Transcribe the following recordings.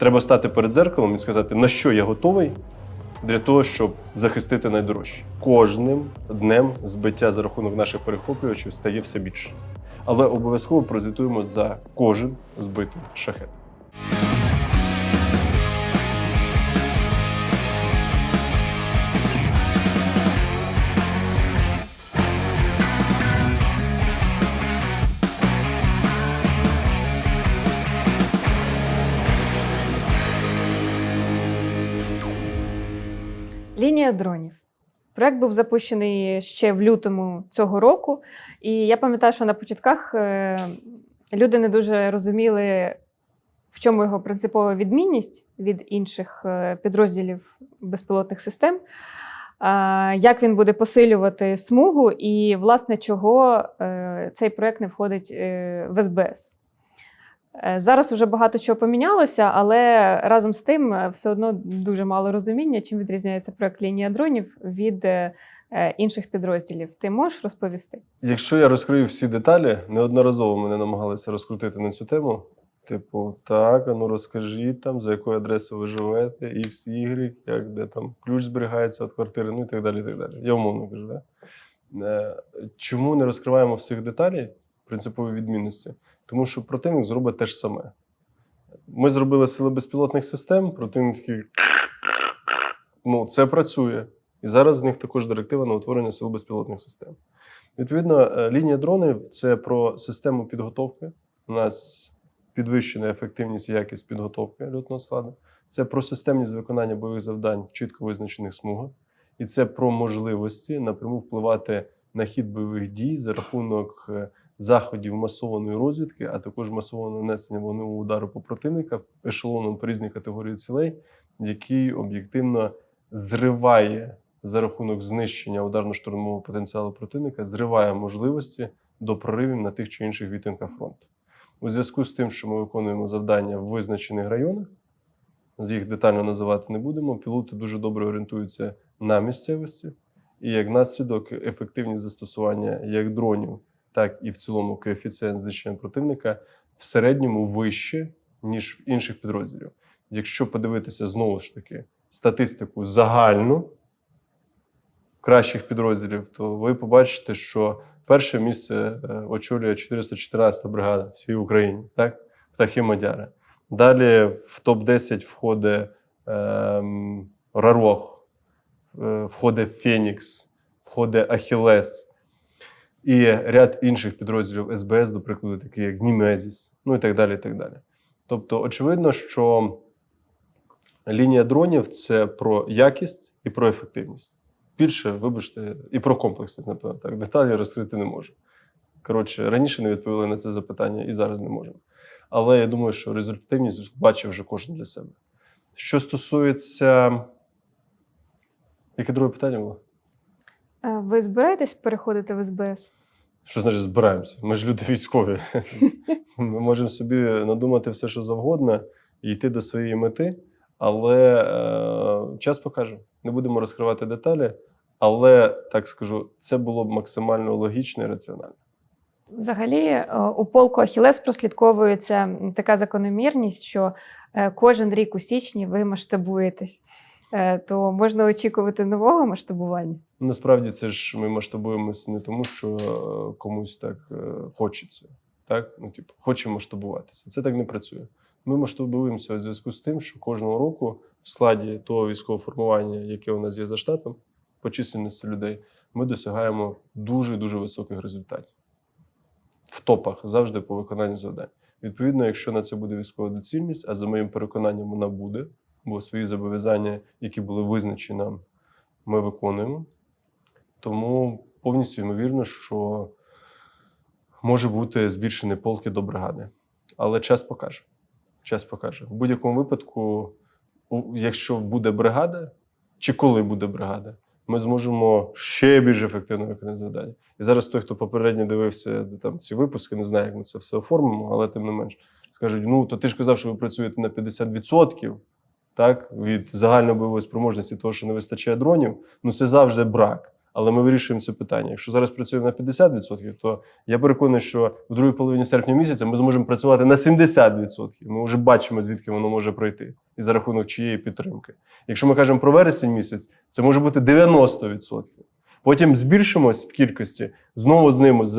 Треба стати перед дзеркалом і сказати, на що я готовий для того, щоб захистити найдорожче. Кожним днем збиття за рахунок наших перехоплювачів стає все більше. Але обов'язково прозвітуємо за кожен збитий шахет. Лінія дронів. Проект був запущений ще в лютому цього року, і я пам'ятаю, що на початках е, люди не дуже розуміли, в чому його принципова відмінність від інших е, підрозділів безпілотних систем, як він буде посилювати смугу, і, власне, чого е, цей проект не входить в СБС. Е, Зараз вже багато чого помінялося, але разом з тим е, все одно дуже мало розуміння, чим відрізняється проект лінія дронів від е, інших підрозділів. Ти можеш розповісти? Якщо я розкрию всі деталі, неодноразово мене намагалися розкрутити на цю тему. Типу, так, а ну розкажіть там, за якою адресою ви живете, X, Y, як де там ключ зберігається від квартири, ну і так далі. так далі. Я умовно кажу, да? Чому не розкриваємо всіх деталей принципової відмінності? Тому що противник зробить те ж саме. Ми зробили сили безпілотних систем, противник такий. Ну, це працює. І зараз з них також директива на утворення сил безпілотних систем. Відповідно, е, лінія дронів це про систему підготовки. У нас підвищена ефективність і якість підготовки льотного складу. Це про системність виконання бойових завдань чітко визначених смугах. І це про можливості напряму впливати на хід бойових дій за рахунок е, заходів масованої розвідки, а також масованого нанесення вогневого удару по противника ешелоном по різній категорії цілей, який об'єктивно зриває за рахунок знищення ударно-штурмового потенціалу противника, зриває можливості до проривів на тих чи інших відтинках фронту. У зв'язку з тим, що ми виконуємо завдання в визначених районах, з їх детально називати не будемо. Пілоти дуже добре орієнтуються на місцевості, і як наслідок ефективність застосування як дронів, так і в цілому коефіцієнт знищення противника в середньому вище, ніж в інших підрозділів. Якщо подивитися знову ж таки статистику загальну кращих підрозділів, то ви побачите, що перше місце е, очолює 414 бригада всій Україні, так? Птахи Мадяри. Далі в топ-10 входить ем, Рарох, е, входить Фенікс, входить Ахілес і ряд інших підрозділів СБС, до прикладу, такі як Німезіс, ну і так далі. і так далі. Тобто, очевидно, що лінія дронів це про якість і про ефективність. Більше, вибачте, і про комплексність, напевно, так. Деталі розкрити не можу. Коротше, раніше не відповіли на це запитання і зараз не можемо. Але я думаю, що результативність бачив вже кожен для себе. Що стосується. Яке друге питання було? Е, Ви збираєтесь переходити в СБС? Що значить збираємося? Ми ж люди військові. Ми можемо собі надумати все, що завгодно, і йти до своєї мети, але е, час покаже. Не будемо розкривати деталі, але так скажу, це було б максимально логічно і раціонально. Взагалі, е, у полку Ахілес прослідковується така закономірність, що е, кожен рік у січні ви масштабуєтесь. Е, То можна очікувати нового масштабування. Насправді це ж ми масштабуємося не тому, що е, комусь так е, хочеться. Так? Ну, типу, хочемо масштабуватися. Це так не працює. Ми масштабуємося у зв'язку з тим, що кожного року в складі того військового формування, яке у нас є за штатом, по чисельності людей, ми досягаємо дуже дуже високих результатів. В топах завжди по виконанню завдань. Відповідно, якщо на це буде військова доцільність, а за моїм переконанням вона буде, бо свої зобов'язання, які були визначені нам, ми виконуємо. Тому повністю ймовірно, що може бути збільшені полки до бригади. Але час покаже. Час покаже. В будь-якому випадку, якщо буде бригада, чи коли буде бригада, ми зможемо ще більш ефективно виконати завдання. І зараз той, хто попередньо дивився там ці випуски, не знає, як ми це все оформимо, але тим не менш скажуть: ну то ти ж казав, що ви працюєте на 50% так, від загальної бойової спроможності, того, що не вистачає дронів. Ну це завжди брак. Але ми вирішуємо це питання. Якщо зараз працюємо на 50%, то я переконаний, що в другій половині серпня місяця ми зможемо працювати на 70%. Ми вже бачимо, звідки воно може пройти, і за рахунок чиєї підтримки. Якщо ми кажемо про вересень місяць, це може бути 90%. Потім збільшимось в кількості, знову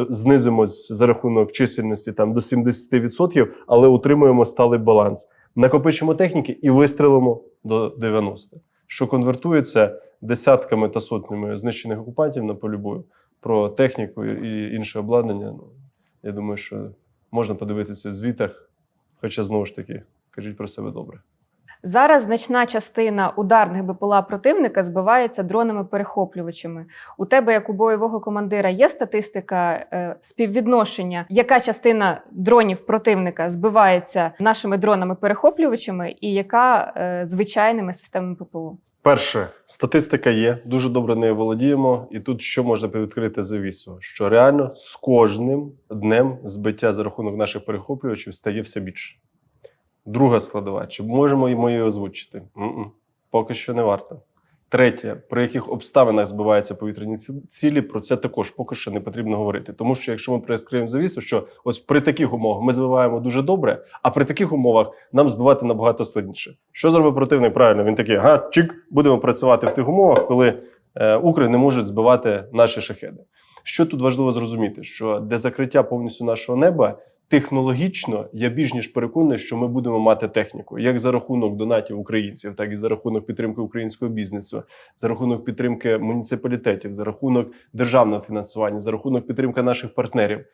знизимось за рахунок чисельності там, до 70%, але утримуємо сталий баланс. Накопичимо техніки і вистрелимо до 90%, що конвертується десятками та сотнями знищених окупантів на полі бою. Про техніку і інше обладнання. Ну, я думаю, що можна подивитися в звітах, хоча знову ж таки, кажіть про себе добре. Зараз значна частина ударних БПЛА противника збивається дронами-перехоплювачами. У тебе, як у бойового командира, є статистика е, співвідношення, яка частина дронів противника збивається нашими дронами-перехоплювачами, і яка е, звичайними системами ППО? Перше, статистика є, дуже добре нею володіємо. І тут що можна відкрити завісу? Що реально з кожним днем збиття за рахунок наших перехоплювачів стає все більше. Друга складова, чи можемо ми її озвучити? М-м. Поки що не варто. Третє, при яких обставинах збиваються повітряні цілі, про це також поки що не потрібно говорити. Тому що якщо ми прискриємо завісу, що ось при таких умовах ми збиваємо дуже добре, а при таких умовах нам збивати набагато складніше. Що зробив противник? Правильно, він такий, ага, чик, будемо працювати в тих умовах, коли е, Укри не можуть збивати наші шахеди. Що тут важливо зрозуміти, що для закриття повністю нашого неба технологічно я більш ніж переконаний, що ми будемо мати техніку, як за рахунок донатів українців, так і за рахунок підтримки українського бізнесу, за рахунок підтримки муніципалітетів, за рахунок державного фінансування, за рахунок підтримки наших партнерів.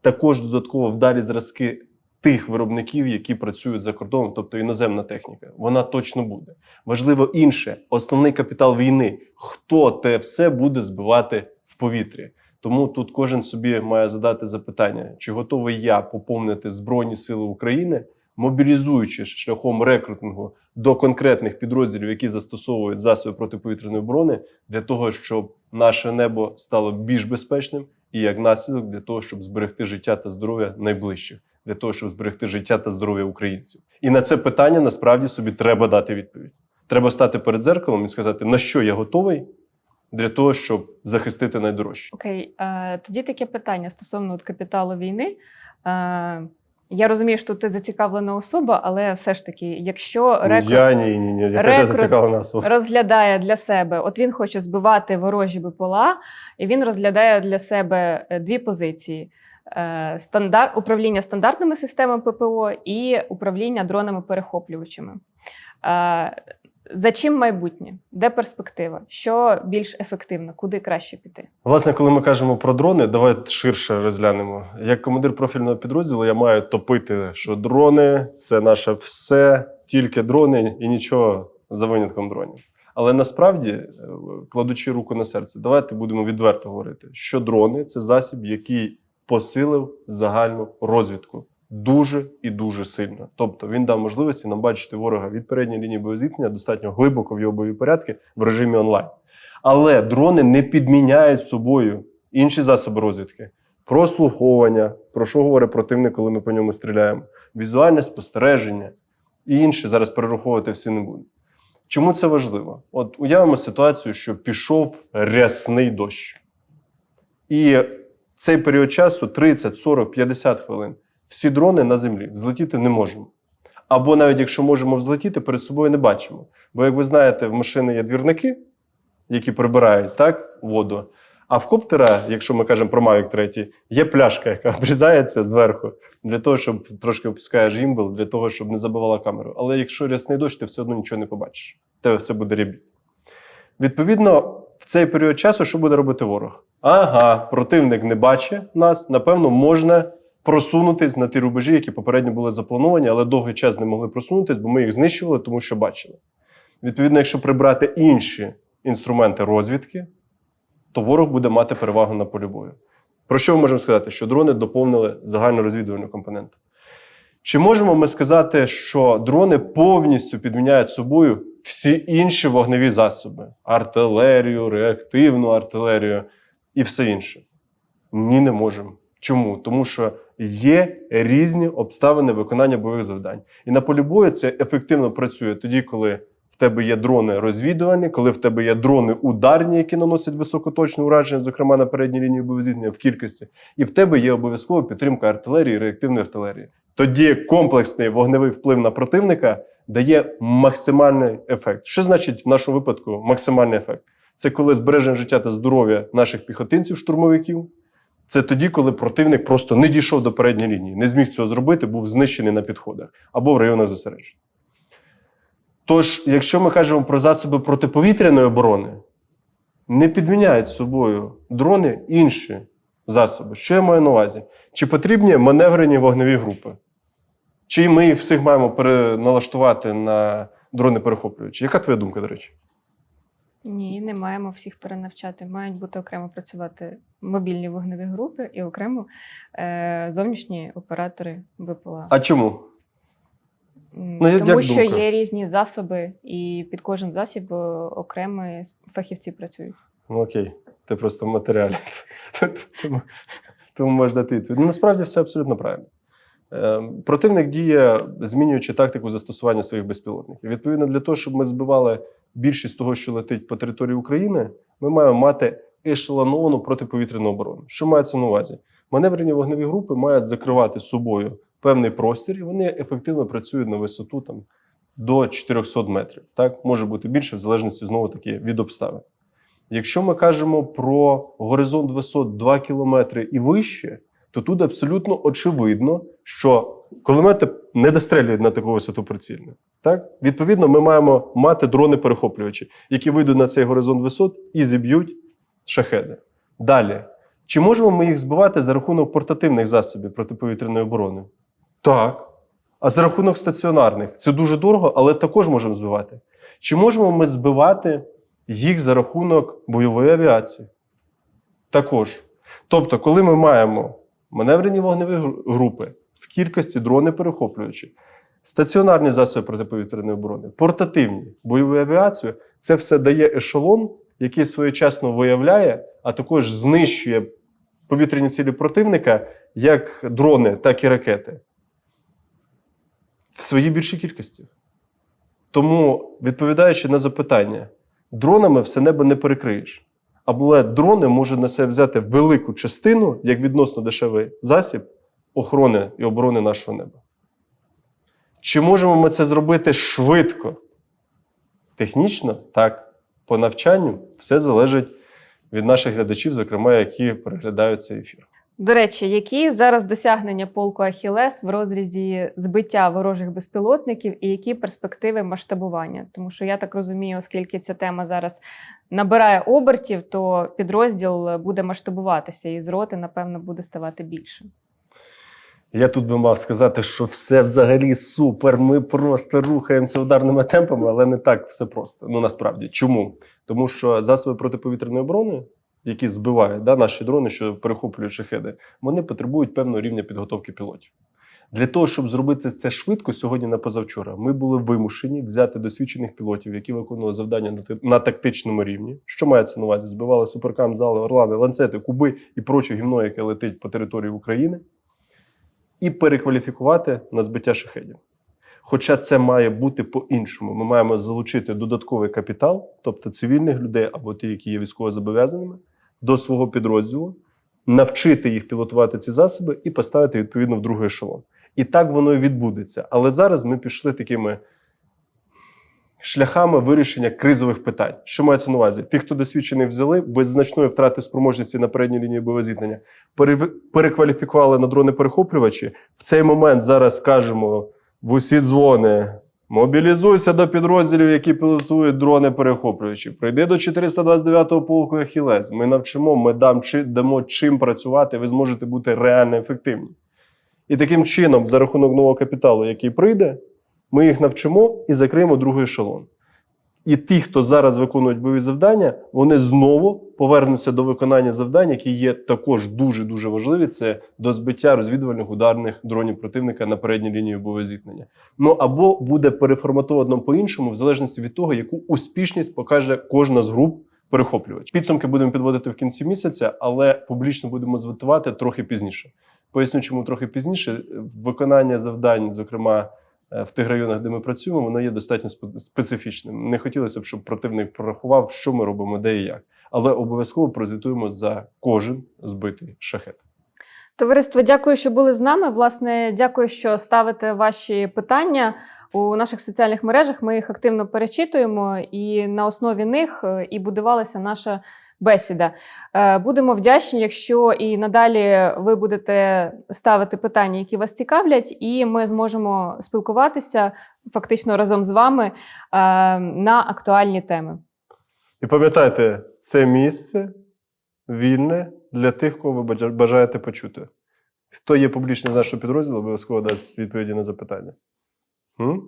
Також додатково вдалі зразки тих виробників, які працюють за кордоном, тобто іноземна техніка. Вона точно буде. Важливо інше, основний капітал війни. Хто те все буде збивати в повітрі? Тому тут кожен собі має задати запитання, чи готовий я поповнити Збройні Сили України, мобілізуючи шляхом рекрутингу до конкретних підрозділів, які застосовують засоби протиповітряної оборони, для того, щоб наше небо стало більш безпечним, і як наслідок для того, щоб зберегти життя та здоров'я найближчих, для того, щоб зберегти життя та здоров'я українців. І на це питання насправді собі треба дати відповідь. Треба стати перед зеркалом і сказати, на що я готовий для того, щоб захистити найдорожче. Окей, е, тоді таке питання стосовно от капіталу війни. Е, я розумію, що ти зацікавлена особа, але все ж таки, якщо рекрут Я ні, ні, ні. Я Рекрут. зацікавлена особа. розглядає для себе, от він хоче збивати ворожі БПЛА, і він розглядає для себе е, дві позиції: Е, стандар... управління стандартними системами ППО і управління дронами-перехоплювачами. За чим майбутнє? Де перспектива? Що більш ефективно? Куди краще піти? Власне, коли ми кажемо про дрони, давай ширше розглянемо. Як командир профільного підрозділу, я маю топити, що дрони це наше все, тільки дрони і нічого за винятком дронів. Але насправді, е, кладучи руку на серце, давайте будемо відверто говорити, що дрони це засіб, який посилив загальну розвідку дуже і дуже сильно. Тобто він дав можливості нам бачити ворога від передньої лінії боєзіткнення достатньо глибоко в його бойові порядки в режимі онлайн. Але дрони не підміняють собою інші засоби розвідки. Прослуховування, про що говорить противник, коли ми по ньому стріляємо, візуальне спостереження і інше зараз перераховувати всі не буду. Чому це важливо? От уявимо ситуацію, що пішов рясний дощ. І цей період часу 30, 40, 50 хвилин. Всі дрони на землі взлетіти не можемо. Або навіть якщо можемо взлетіти, перед собою не бачимо. Бо, як ви знаєте, в машини є двірники, які прибирають так, воду. А в коптера, якщо ми кажемо про Mavic 3, є пляшка, яка обрізається зверху для того, щоб трошки опускаєш гімбел, для того, щоб не забивала камеру. Але якщо рясний дощ, ти все одно нічого не побачиш. Тебе все буде рябіти. Відповідно, в цей період часу що буде робити ворог? Ага, противник не бачить нас. Напевно, можна просунутись на ті рубежі, які попередньо були заплановані, але довгий час не могли просунутись, бо ми їх знищували, тому що бачили. Відповідно, якщо прибрати інші інструменти розвідки, то ворог буде мати перевагу на полі бою. Про що ми можемо сказати? Що дрони доповнили загальну розвідувальну компоненту. Чи можемо ми сказати, що дрони повністю підміняють собою всі інші вогневі засоби: артилерію, реактивну артилерію і все інше? Ні, не можемо. Чому? Тому що є різні обставини виконання бойових завдань. І на полі бою це ефективно працює тоді, коли в тебе є дрони розвідувальні, коли в тебе є дрони ударні, які наносять високоточне ураження, зокрема на передній лінії бойовозіткнення в кількості, і в тебе є обов'язково підтримка артилерії, реактивної артилерії. Тоді комплексний вогневий вплив на противника дає максимальний ефект. Що значить в нашому випадку максимальний ефект? Це коли збереження життя та здоров'я наших піхотинців, штурмовиків. Це тоді, коли противник просто не дійшов до передньої лінії, не зміг цього зробити, був знищений на підходах або в районах зосереджень. Тож, якщо ми кажемо про засоби протиповітряної оборони, не підміняють собою дрони інші засоби. Що я маю на увазі? Чи потрібні маневрені вогневі групи? Чи ми їх всіх маємо переналаштувати на дрони перехоплюючі? Яка твоя думка, до речі? Ні, не маємо всіх перенавчати. Мають бути окремо працювати мобільні вогневі групи і окремо е, зовнішні оператори ВПЛА. А чому? Ну, як- Тому як що думка? є різні засоби, і під кожен засіб е, окремо фахівці працюють. Ну окей, ти просто в матеріалі. тому, тому можеш дати відповідь. Ну, насправді все абсолютно правильно. Е, Противник діє, змінюючи тактику застосування своїх безпілотників. Відповідно, для того, щоб ми збивали більшість того, що летить по території України, ми маємо мати ешелоновану протиповітряну оборону. Що мається на увазі? Маневрені вогневі групи мають закривати собою певний простір, і вони ефективно працюють на висоту там, до 400 метрів. Так може бути більше, в залежності знову таки від обставин. Якщо ми кажемо про горизонт висот 2 кілометри і вище, то тут абсолютно очевидно, що кулемети не дострелюють на таку висоту прицільно. Так? Відповідно, ми маємо мати дрони-перехоплювачі, які вийдуть на цей горизонт висот і зіб'ють шахеди. Далі. Чи можемо ми їх збивати за рахунок портативних засобів протиповітряної оборони? Так. А за рахунок стаціонарних це дуже дорого, але також можемо збивати. Чи можемо ми збивати їх за рахунок бойової авіації? Також. Тобто, коли ми маємо маневрені вогневі групи в кількості дрони перехоплюючі, стаціонарні засоби протиповітряної оборони, портативні бойову авіацію, це все дає ешелон, який своєчасно виявляє, а також знищує повітряні цілі противника, як дрони, так і ракети. В своїй більшій кількості. Тому, відповідаючи на запитання, дронами все небо не перекриєш. Але дрони можуть на себе взяти велику частину, як відносно дешевий засіб охорони і оборони нашого неба. Чи можемо ми це зробити швидко? Технічно, так. По навчанню все залежить від наших глядачів, зокрема, які переглядають цей ефір. До речі, які зараз досягнення полку Ахілес в розрізі збиття ворожих безпілотників і які перспективи масштабування? Тому що я так розумію, оскільки ця тема зараз набирає обертів, то підрозділ буде масштабуватися, і з роти, напевно, буде ставати більше. Я тут би мав сказати, що все взагалі супер. Ми просто рухаємося ударними темпами, але не так все просто. Ну насправді чому? Тому що засоби протиповітряної оборони, які збивають да, наші дрони, що перехоплюють шахеди, вони потребують певного рівня підготовки пілотів. Для того, щоб зробити це швидко сьогодні на позавчора, ми були вимушені взяти досвідчених пілотів, які виконували завдання на тактичному рівні. Що мається на увазі? Збивали суперкам, зали, орлани, ланцети, куби і проче гівно, яке летить по території України і перекваліфікувати на збиття шахедів. Хоча це має бути по-іншому. Ми маємо залучити додатковий капітал, тобто цивільних людей або ті, які є військовозобов'язаними, до свого підрозділу, навчити їх пілотувати ці засоби і поставити відповідно в другий ешелон. І так воно і відбудеться. Але зараз ми пішли такими шляхами вирішення кризових питань. Що мається на увазі? Тих, хто досвідчений взяли, без значної втрати спроможності на передній лінії бойового зіткнення, перекваліфікували на дрони-перехоплювачі. В цей момент зараз кажемо в усі дзвони. Мобілізуйся до підрозділів, які пілотують дрони перехоплюючі. Прийди до 429-го полку Ахілес. Ми навчимо, ми дам, чи, дамо чим працювати, ви зможете бути реально ефективні. І таким чином, за рахунок нового капіталу, який прийде, ми їх навчимо і закриємо другий ешелон. І ті, хто зараз виконують бойові завдання, вони знову повернуться до виконання завдань, які є також дуже дуже важливі. Це до збиття розвідувальних ударних дронів противника на передній лінії бойового зіткнення. Ну або буде переформатовано по-іншому, в залежності від того, яку успішність покаже кожна з груп перехоплювач. Підсумки будемо підводити в кінці місяця, але публічно будемо звітувати трохи пізніше. Поясню, чому трохи пізніше. Виконання завдань, зокрема в тих районах, де ми працюємо, воно є достатньо специфічним. Не хотілося б, щоб противник прорахував, що ми робимо, де і як. Але обов'язково прозвітуємо за кожен збитий шахет. Товариство, дякую, що були з нами. Власне, дякую, що ставите ваші питання у наших соціальних мережах. Ми їх активно перечитуємо, і на основі них е, і будувалася наша бесіда. Е, Будемо вдячні, якщо і надалі ви будете ставити питання, які вас цікавлять, і ми зможемо спілкуватися фактично разом з вами е, на актуальні теми. І пам'ятайте, це місце вільне для тих, кого ви бажаєте почути. Хто є публічним з нашого підрозділу, обов'язково дасть відповіді на запитання. М?